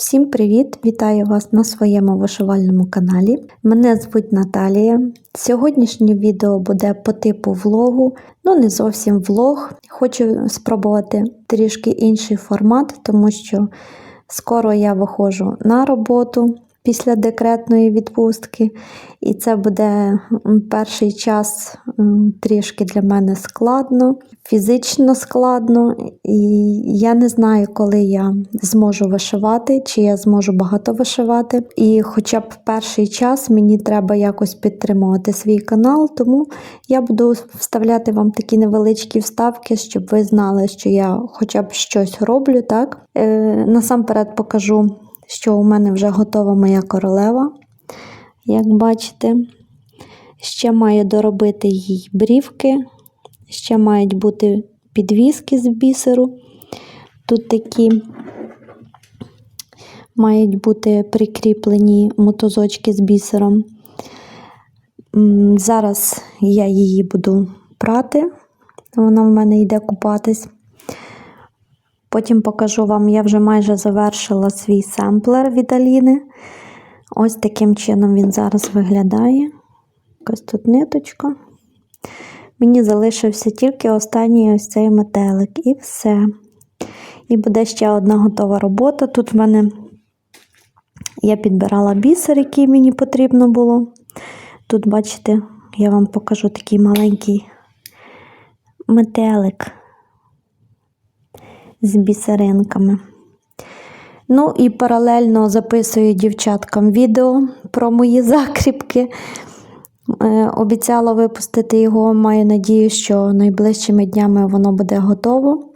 Всім привіт! Вітаю вас на своєму вишивальному каналі. Мене звуть Наталія. Сьогоднішнє відео буде по типу влогу, ну не зовсім влог. Хочу спробувати трішки інший формат, тому що скоро я виходжу на роботу після декретної відпустки, і це буде перший час трішки для мене складно, фізично складно, і я не знаю, коли я зможу вишивати, чи я зможу багато вишивати. І хоча б перший час мені треба якось підтримувати свій канал, тому я буду вставляти вам такі невеличкі вставки, щоб ви знали, що я хоча б щось роблю. так. Е, насамперед покажу, що у мене вже готова моя королева. Як бачите, ще маю доробити їй брівки, ще мають бути підвіски з бісеру. Тут такі мають бути прикріплені мотузочки з бісером. Зараз я її буду прати, вона в мене йде купатись. Потім покажу вам, я вже майже завершила свій семплер від Аліни. Ось таким чином він зараз виглядає. Ось тут ниточка. Мені залишився тільки останній ось цей метелик, і все. І буде ще одна готова робота. Тут в мене я підбирала бісер, який мені потрібно було. Тут, бачите, я вам покажу такий маленький метелик з бісеринками. Ну і паралельно записую дівчаткам відео про мої закріпки. Е, Обіцяла випустити його, маю надію, що найближчими днями воно буде готово.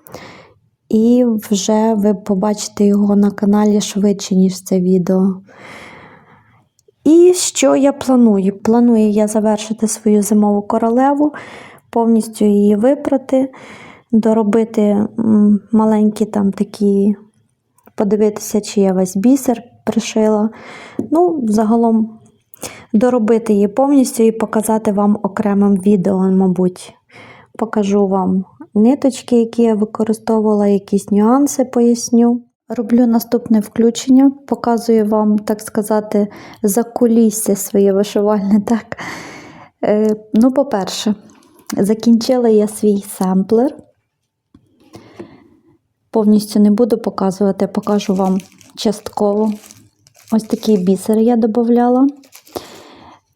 І вже ви побачите його на каналі швидше, ніж це відео. І що я планую? Планую я завершити свою зимову королеву, повністю її випрати, доробити маленькі там такі, подивитися, чи я весь бісер пришила. Ну, загалом доробити її повністю і показати вам окремим відео, мабуть. Покажу вам ниточки, які я використовувала, якісь нюанси поясню. Роблю наступне включення, показую вам, так сказати, закулісся своє вишивальне. Так? Е, ну, по-перше, закінчила я свій семплер. Повністю не буду показувати, покажу вам частково. Ось такий бісер я додавала.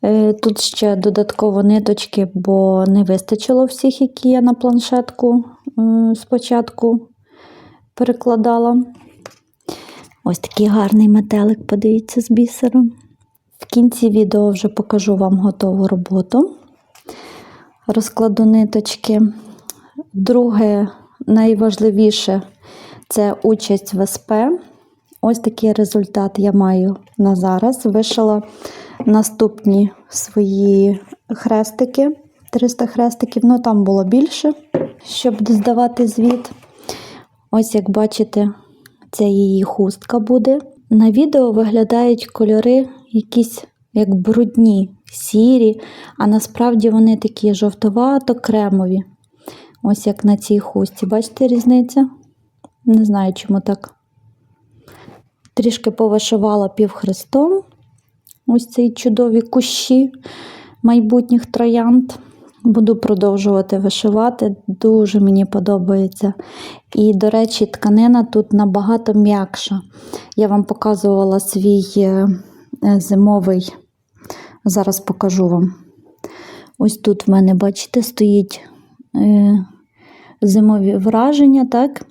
Е, Тут ще додатково ниточки, бо не вистачило всіх, які я на планшетку спочатку перекладала. Ось такий гарний метелик, подивіться, з бісером. В кінці відео вже покажу вам готову роботу. Розкладу ниточки. Друге, найважливіше це участь в СП. Ось такий результат я маю на зараз. Вишила наступні свої хрестики. 300 хрестиків, ну там було більше, щоб здавати звіт. Ось, як бачите, це її хустка буде. На відео виглядають кольори якісь як брудні, сірі, а насправді вони такі жовтовато-кремові. Ось як на цій хусті. Бачите різниця? Не знаю, чому так. Трішки повишивала півхрестом. Ось ці чудові кущі майбутніх троянд. Буду продовжувати вишивати, дуже мені подобається. І, до речі, тканина тут набагато м'якша. Я вам показувала свій е, е, зимовий, зараз покажу вам. Ось тут в мене, бачите, стоїть е, зимові враження, так?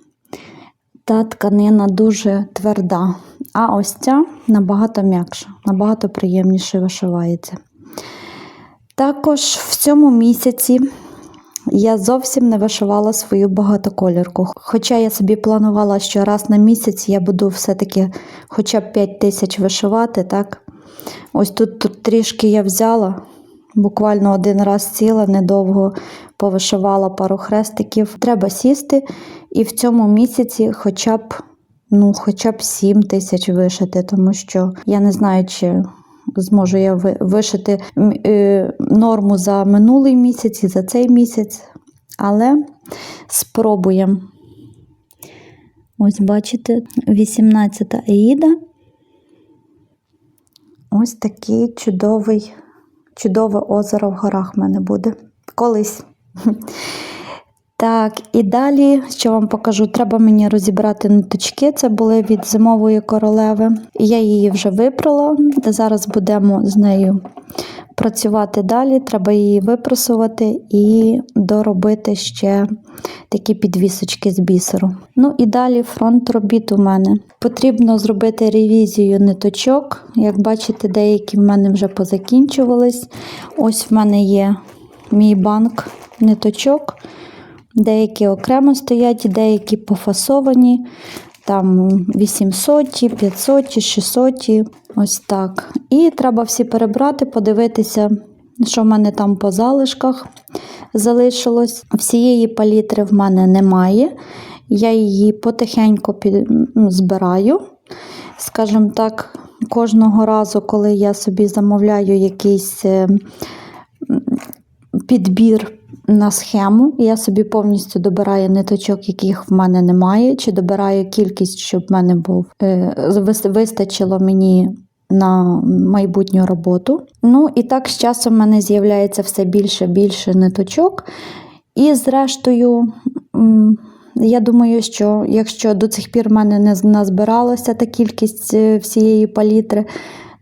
Та тканина дуже тверда. А ось ця набагато м'якша, набагато приємніше вишивається. Також в цьому місяці я зовсім не вишивала свою багатоколірку. Хоча я собі планувала, що раз на місяць я буду все-таки хоча б 5 тисяч вишивати. так? Ось тут, тут трішки я взяла, буквально один раз сіла, недовго повишивала пару хрестиків. Треба сісти і в цьому місяці хоча б ну, хоча б 7 тисяч вишити, тому що я не знаю, чи зможу я вишити е, норму за минулий місяць і за цей місяць, але спробуємо. Ось бачите, 18 Аїда. Ось такий чудовий, чудове озеро в горах в мене буде. Колись. Так, і далі, що вам покажу, треба мені розібрати ниточки. Це були від зимової королеви. Я її вже випрала. Зараз будемо з нею працювати далі. Треба її випрасувати і доробити ще такі підвісочки з бісеру. Ну і далі фронт робіт у мене. Потрібно зробити ревізію ниточок. Як бачите, деякі в мене вже позакінчувались. Ось в мене є мій банк ниточок. Деякі окремо стоять, деякі пофасовані. Там 800, 500, 600, ось так. І треба всі перебрати, подивитися, що в мене там по залишках залишилось. Всієї палітри в мене немає. Я її потихеньку під, ну, збираю. Скажімо так, кожного разу, коли я собі замовляю якийсь е, підбір на схему, я собі повністю добираю ниточок, яких в мене немає, чи добираю кількість, щоб в мене був е, вистачило мені на майбутню роботу. Ну і так з часом в мене з'являється все більше більше ниточок. І зрештою, я думаю, що якщо до цих пір в мене не назбиралася та кількість е, всієї палітри,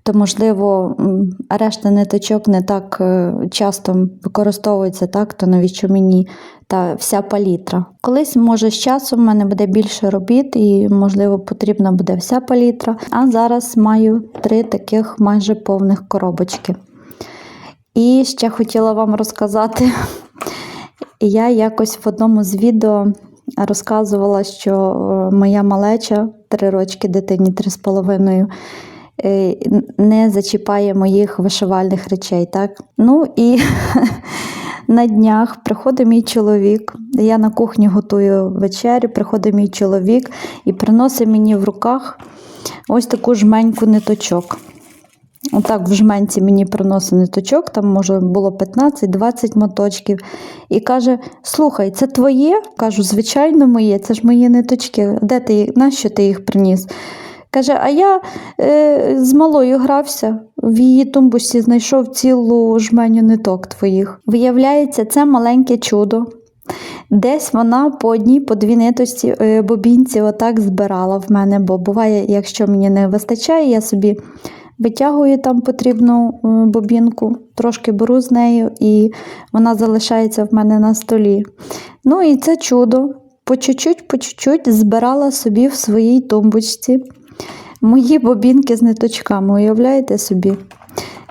то, можливо, м, решта ниточок не так е, часто використовується, так, то навіщо мені та вся палітра. Колись, може, з часом в мене буде більше робіт і, можливо, потрібна буде вся палітра. А зараз маю три таких майже повних коробочки. І ще хотіла вам розказати, я якось в одному з відео розказувала, що е, моя малеча, три рочки дитині, три з половиною, не зачіпає моїх вишивальних речей. Так? Ну і на днях приходить мій чоловік. Я на кухні готую вечерю, приходить мій чоловік і приносить мені в руках ось таку жменьку ниточок. Отак в жменці мені приносить ниточок, там може було 15-20 моточків. І каже: Слухай, це твоє? Кажу, звичайно, моє, це ж мої ниточки. Де ти їх? Нащо ти їх приніс? Каже, а я е, з малою грався, в її тумбусі знайшов цілу жменю ниток твоїх. Виявляється, це маленьке чудо. Десь вона по одній, по дві ниточці е, бобінці отак збирала в мене, бо буває, якщо мені не вистачає, я собі витягую там потрібну е, бобінку, трошки беру з нею, і вона залишається в мене на столі. Ну і це чудо. По чуть-чуть, по чуть-чуть збирала собі в своїй тумбочці мої бобінки з ниточками, уявляєте собі?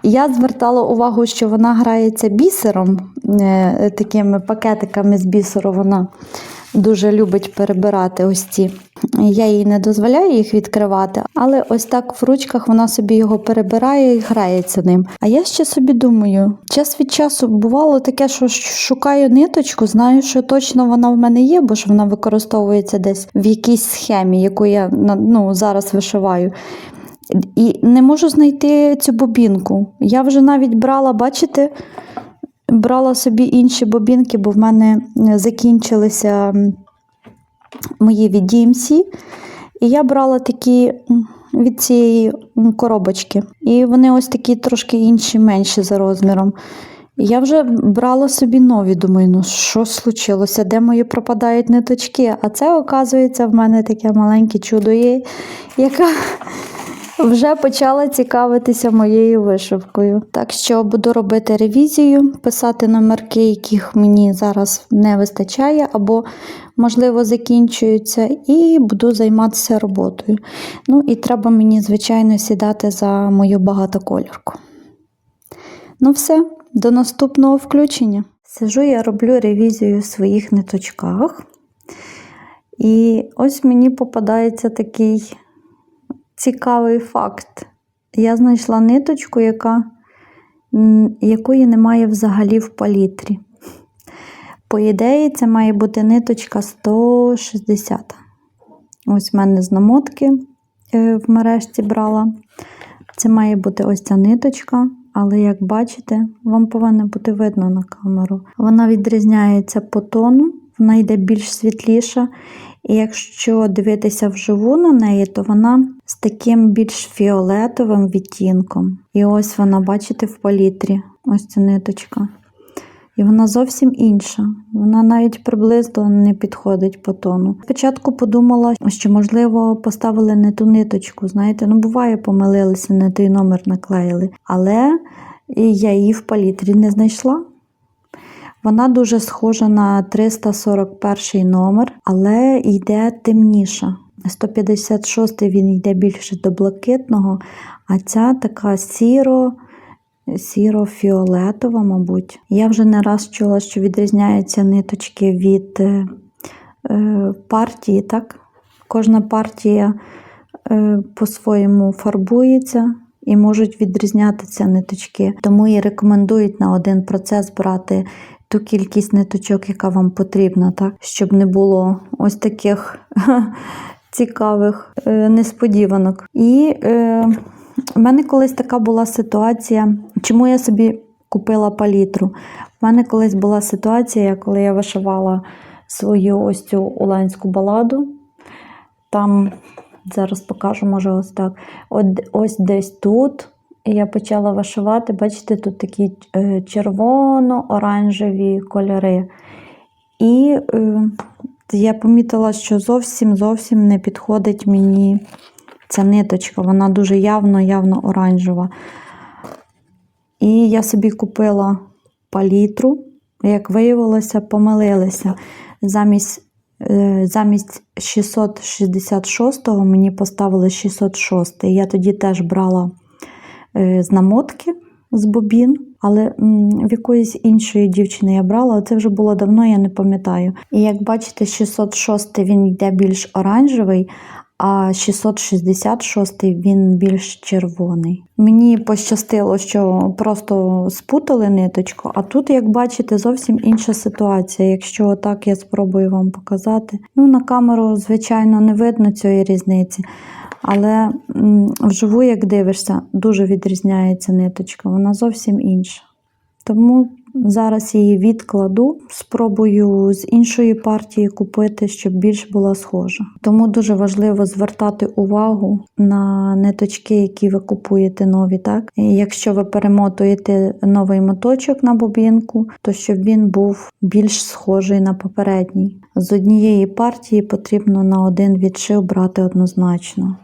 Я звертала увагу, що вона грається бісером, е, такими пакетиками з бісеру. Вона дуже любить перебирати ось ці. Я їй не дозволяю їх відкривати, але ось так в ручках вона собі його перебирає і грається ним. А я ще собі думаю, час від часу бувало таке, що шукаю ниточку, знаю, що точно вона в мене є, бо ж вона використовується десь в якійсь схемі, яку я ну, зараз вишиваю. І не можу знайти цю бобінку. Я вже навіть брала, бачите, брала собі інші бобінки, бо в мене е, закінчилися мої від DMC. І я брала такі від цієї коробочки. І вони ось такі трошки інші, менші за розміром. Я вже брала собі нові, думаю, ну що случилося, де мої пропадають ниточки? А це, оказується, в мене таке маленьке чудо є, яка вже почала цікавитися моєю вишивкою. Так що буду робити ревізію, писати номерки, яких мені зараз не вистачає, або, можливо, закінчуються, і буду займатися роботою. Ну і треба мені, звичайно, сідати за мою багатоколірку. Ну, все, до наступного включення. Сижу, я роблю ревізію в своїх ниточках. І ось мені попадається такий цікавий факт. Я знайшла ниточку, яка, якої немає взагалі в палітрі. По ідеї, це має бути ниточка 160. Ось в мене з намотки е, в мережці брала. Це має бути ось ця ниточка, але як бачите, вам повинно бути видно на камеру. Вона відрізняється по тону, вона йде більш світліша. І якщо дивитися вживу на неї, то вона з таким більш фіолетовим відтінком. І ось вона, бачите, в палітрі. Ось ця ниточка. І вона зовсім інша. Вона навіть приблизно не підходить по тону. Спочатку подумала, що, можливо, поставили не ту ниточку. Знаєте, ну буває, помилилися, не той номер наклеїли. Але я її в палітрі не знайшла. Вона дуже схожа на 341 номер, але йде темніша. 156 він йде більше до блакитного, а ця така сіро. Сіро-фіолетова, мабуть. Я вже не раз чула, що відрізняються ниточки від е, е, партії, так? Кожна партія е, по-своєму фарбується і можуть відрізнятися ниточки. Тому і рекомендують на один процес брати ту кількість ниточок, яка вам потрібна, так? щоб не було ось таких цікавих е, несподіванок. І е, у мене колись така була ситуація, чому я собі купила палітру. У мене колись була ситуація, коли я вишивала свою ось цю уланську баладу. Там, зараз покажу, може, ось так. От, ось десь тут. І я почала вишивати, бачите, тут такі е, червоно-оранжеві кольори. І е, я помітила, що зовсім зовсім не підходить мені ця ниточка, вона дуже явно-явно оранжева. І я собі купила палітру, як виявилося, помилилися. Замість е, замість 666-го мені поставили 606 Я тоді теж брала з намотки з бобін, але в якоїсь іншої дівчини я брала, це вже було давно, я не пам'ятаю. І як бачите, 606 він йде більш оранжевий, а 666 він більш червоний. Мені пощастило, що просто спутали ниточку, а тут, як бачите, зовсім інша ситуація. Якщо так я спробую вам показати. Ну, на камеру, звичайно, не видно цієї різниці. Але вживу, як дивишся, дуже відрізняється ниточка, вона зовсім інша. Тому зараз її відкладу, спробую з іншої партії купити, щоб більш була схожа. Тому дуже важливо звертати увагу на ниточки, які ви купуєте нові. Так? І якщо ви перемотуєте новий моточок на бобінку, то щоб він був більш схожий на попередній. З однієї партії потрібно на один відшив брати однозначно,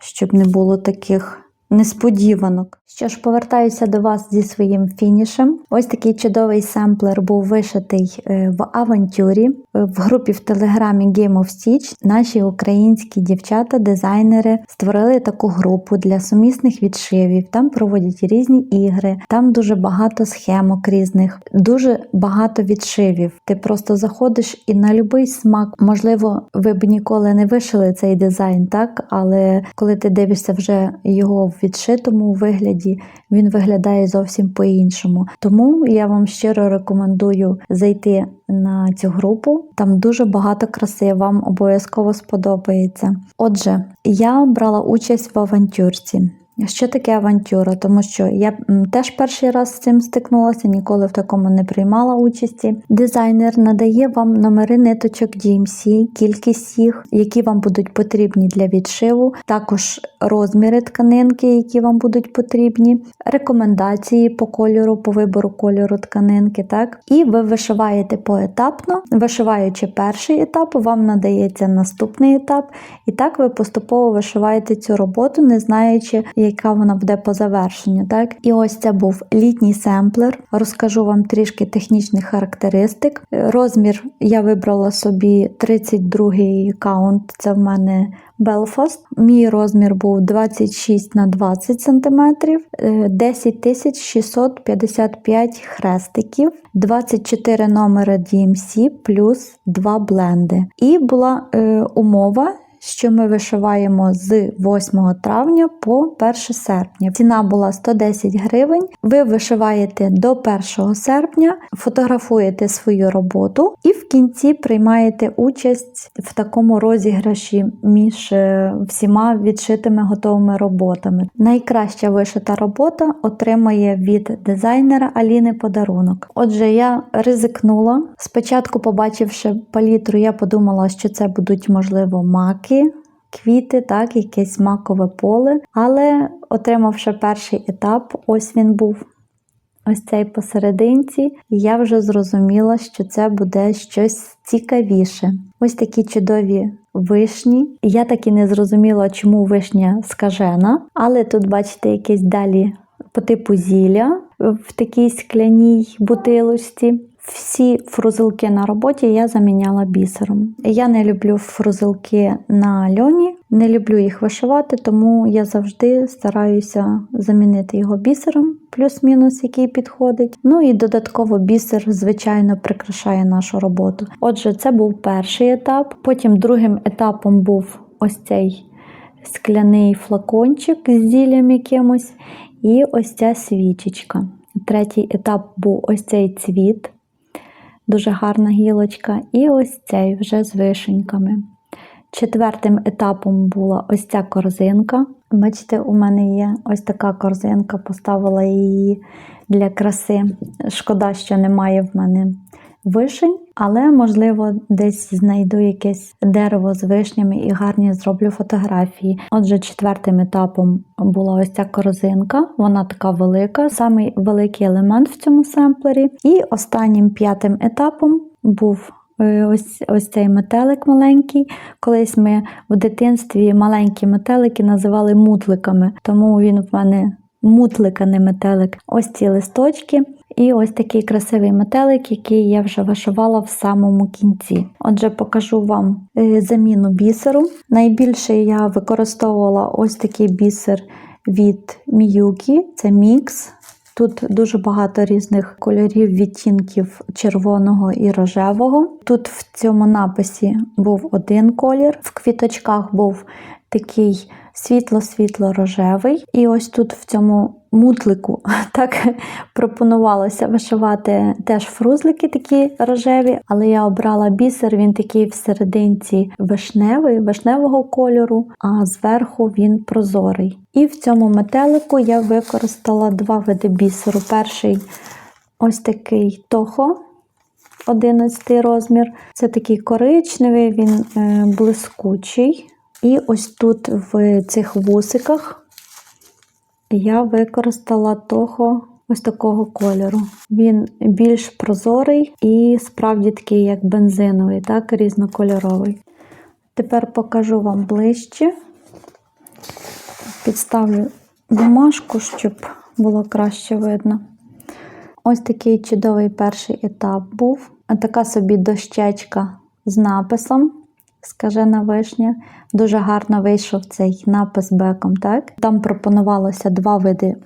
щоб не було таких несподіванок. Що ж, повертаюся до вас зі своїм фінішем. Ось такий чудовий семплер був вишитий е, в авантюрі е, в групі в телеграмі Game of Stitch. Наші українські дівчата-дизайнери створили таку групу для сумісних відшивів. Там проводять різні ігри, там дуже багато схемок різних, дуже багато відшивів. Ти просто заходиш і на будь-який смак, можливо, ви б ніколи не вишили цей дизайн, так? Але коли ти дивишся вже його в відшитому вигляді, він виглядає зовсім по-іншому. Тому я вам щиро рекомендую зайти на цю групу. Там дуже багато краси, вам обов'язково сподобається. Отже, я брала участь в авантюрці. Що таке авантюра? Тому що я теж перший раз з цим стикнулася, ніколи в такому не приймала участі. Дизайнер надає вам номери ниточок DMC, кількість їх, які вам будуть потрібні для відшиву, також розміри тканинки, які вам будуть потрібні, рекомендації по кольору, по вибору кольору тканинки. так? І ви вишиваєте поетапно. Вишиваючи перший етап, вам надається наступний етап, і так ви поступово вишиваєте цю роботу, не знаючи, яка вона буде по завершенню. Так? І ось це був літній семплер. Розкажу вам трішки технічних характеристик. Розмір я вибрала собі 32 каунт, це в мене Belfast. Мій розмір був 26 на 20 см, 10 655 хрестиків, 24 номери DMC плюс 2 бленди. І була е, умова що ми вишиваємо з 8 травня по 1 серпня. Ціна була 110 гривень. Ви вишиваєте до 1 серпня, фотографуєте свою роботу і в кінці приймаєте участь в такому розіграші між е, всіма відшитими готовими роботами. Найкраща вишита робота отримає від дизайнера Аліни подарунок. Отже, я ризикнула. Спочатку, побачивши палітру, я подумала, що це будуть можливо маки. Квіти, так, якесь макове поле. Але отримавши перший етап, ось він був ось цей посерединці, і я вже зрозуміла, що це буде щось цікавіше. Ось такі чудові вишні. Я так і не зрозуміла, чому вишня скажена, але тут, бачите, якесь далі по типу зілля в такій скляній бутилочці. Всі фрузилки на роботі я заміняла бісером. Я не люблю фрузилки на льоні, не люблю їх вишивати, тому я завжди стараюся замінити його бісером, плюс-мінус, який підходить. Ну і додатково бісер, звичайно, прикрашає нашу роботу. Отже, це був перший етап. Потім другим етапом був ось цей скляний флакончик з зіллям якимось, і ось ця свічечка. Третій етап був ось цей цвіт дуже гарна гілочка, і ось цей вже з вишеньками. Четвертим етапом була ось ця корзинка. Бачите, у мене є ось така корзинка, поставила її для краси. Шкода, що немає в мене вишень, але, можливо, десь знайду якесь дерево з вишнями і гарні зроблю фотографії. Отже, четвертим етапом була ось ця корзинка, вона така велика, самий великий елемент в цьому семплері. І останнім п'ятим етапом був. е, Ось ось цей метелик маленький. Колись ми в дитинстві маленькі метелики називали мутликами, тому він в мене мутлик, не метелик. Ось ці листочки. І ось такий красивий метелик, який я вже вишивала в самому кінці. Отже, покажу вам е, заміну бісеру. Найбільше я використовувала ось такий бісер від Міюкі, це мікс. Тут дуже багато різних кольорів, відтінків червоного і рожевого. Тут в цьому написі був один колір, в квіточках був такий світло-світло-рожевий. І ось тут в цьому мутлику так пропонувалося вишивати теж фрузлики такі рожеві, але я обрала бісер, він такий всерединці вишневий, вишневого кольору, а зверху він прозорий. І в цьому метелику я використала два види бісеру. Перший ось такий тохо. 11 розмір. Це такий коричневий, він е, блискучий. І ось тут в цих вусиках я використала того ось такого кольору. Він більш прозорий і справді такий, як бензиновий, так, різнокольоровий. Тепер покажу вам ближче. Підставлю бумажку, щоб було краще видно. Ось такий чудовий перший етап був. Така собі дощечка з написом скажена вишня. Дуже гарно вийшов цей напис беком. Так? Там пропонувалося два види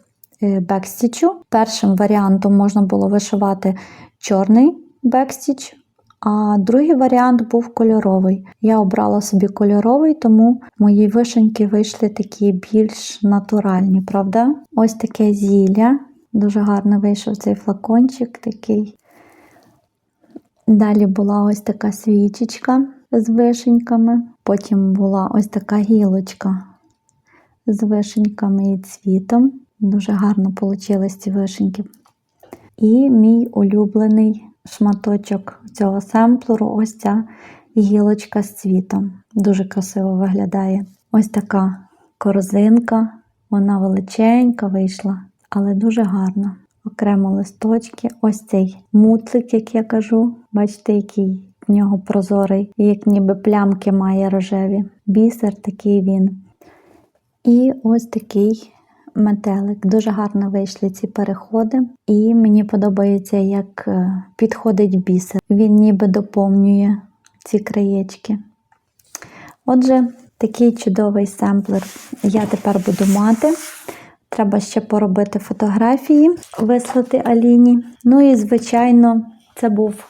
е, бекстічу. Першим варіантом можна було вишивати чорний бекстіч, а другий варіант був кольоровий. Я обрала собі кольоровий, тому мої вишеньки вийшли такі більш натуральні, правда? Ось таке зілля. Дуже гарно вийшов цей флакончик такий. Далі була ось така свічечка з вишеньками. Потім була ось така гілочка з вишеньками і цвітом. Дуже гарно вийшли ці вишеньки. І мій улюблений шматочок цього семплеру ось ця гілочка з цвітом. Дуже красиво виглядає. Ось така корзинка, вона величенька вийшла, але дуже гарна. Окремо листочки. Ось цей мутлик, як я кажу. Бачите, який в нього прозорий, як ніби плямки має рожеві. Бісер такий він. І ось такий метелик. Дуже гарно вийшли ці переходи. І мені подобається, як е, підходить бісер. Він ніби доповнює ці краєчки. Отже, такий чудовий семплер я тепер буду мати. Треба ще поробити фотографії, вислати Аліні. Ну і, звичайно, це був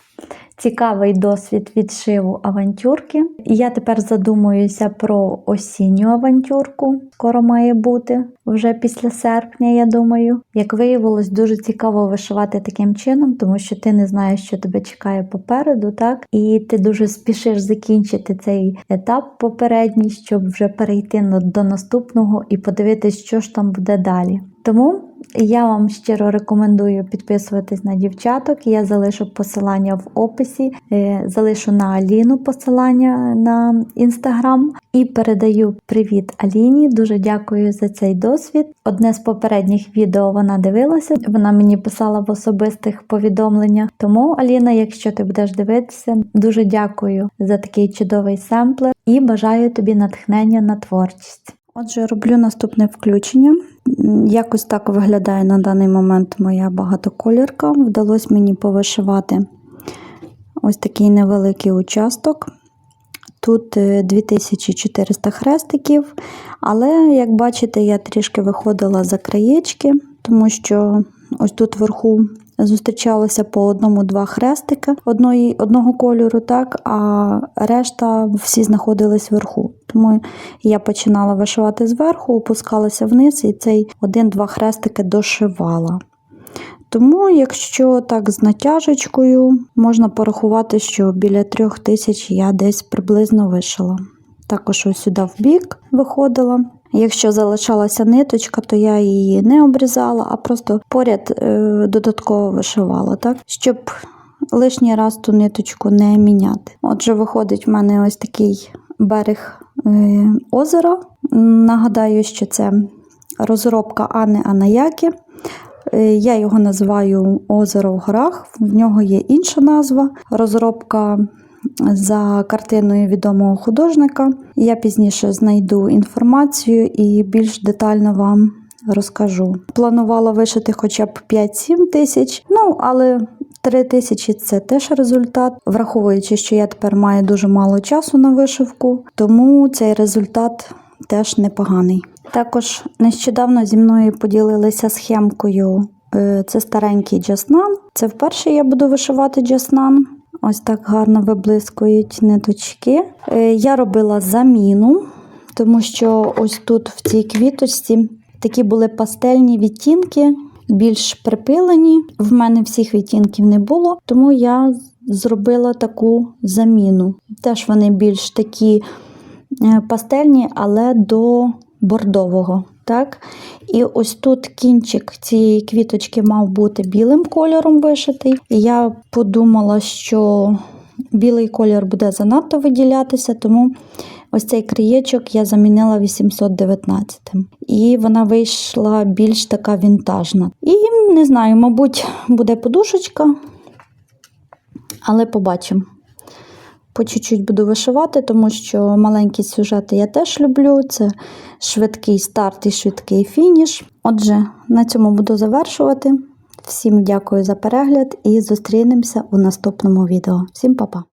цікавий досвід відшиву авантюрки. Я тепер задумуюся про осінню авантюрку. Скоро має бути вже після серпня, я думаю. Як виявилось, дуже цікаво вишивати таким чином, тому що ти не знаєш, що тебе чекає попереду, так? І ти дуже спішиш закінчити цей етап попередній, щоб вже перейти до наступного і подивитись, що ж там буде далі. Тому я вам щиро рекомендую підписуватись на дівчаток. Я залишу посилання в описі, е, залишу на Аліну посилання на інстаграм і передаю привіт Аліні. Дуже дякую за цей досвід. Одне з попередніх відео вона дивилася. Вона мені писала в особистих повідомленнях. Тому, Аліна, якщо ти будеш дивитися, дуже дякую за такий чудовий семплер і бажаю тобі натхнення на творчість. Отже, роблю наступне включення. Якось так виглядає на даний момент моя багатоколірка. Вдалося мені повишивати ось такий невеликий участок. Тут е, 2400 хрестиків, але, як бачите, я трішки виходила за краєчки, тому що ось тут вверху зустрічалося по одному-два хрестика одної, одного кольору, так, а решта всі знаходились вверху. Тому я починала вишивати зверху, опускалася вниз і цей один-два хрестики дошивала. Тому, якщо так з натяжечкою, можна порахувати, що біля трьох тисяч я десь приблизно вишила. Також ось сюди в бік виходила. Якщо залишалася ниточка, то я її не обрізала, а просто поряд е, додатково вишивала, так? щоб лишній раз ту ниточку не міняти. Отже, виходить в мене ось такий берег е, озера. Нагадаю, що це розробка Анни Анаяки. Е, Я його називаю Озеро в горах. В нього є інша назва. Розробка за картиною відомого художника. Я пізніше знайду інформацію і більш детально вам розкажу. Планувала вишити хоча б 5-7 тисяч, ну але 3 тисячі це теж результат, враховуючи, що я тепер маю дуже мало часу на вишивку, тому цей результат теж непоганий. Також нещодавно зі мною поділилися схемкою. е, Це старенький джаснан. Це вперше я буду вишивати джаснан. Ось так гарно виблискують ниточки. Е, Я робила заміну, тому що ось тут в цій квіточці такі були пастельні відтінки, більш припилені. В мене всіх відтінків не було, тому я зробила таку заміну. Теж вони більш такі е, пастельні, але до бордового. Так? І ось тут кінчик цієї квіточки мав бути білим кольором вишитий. І я подумала, що білий колір буде занадто виділятися, тому ось цей краєчок я замінила 819. І вона вийшла більш така вінтажна. І не знаю, мабуть, буде подушечка, але побачимо. По чуть-чуть буду вишивати, тому що маленькі сюжети я теж люблю. Це швидкий старт і швидкий фініш. Отже, на цьому буду завершувати. Всім дякую за перегляд і зустрінемося у наступному відео. Всім па-па!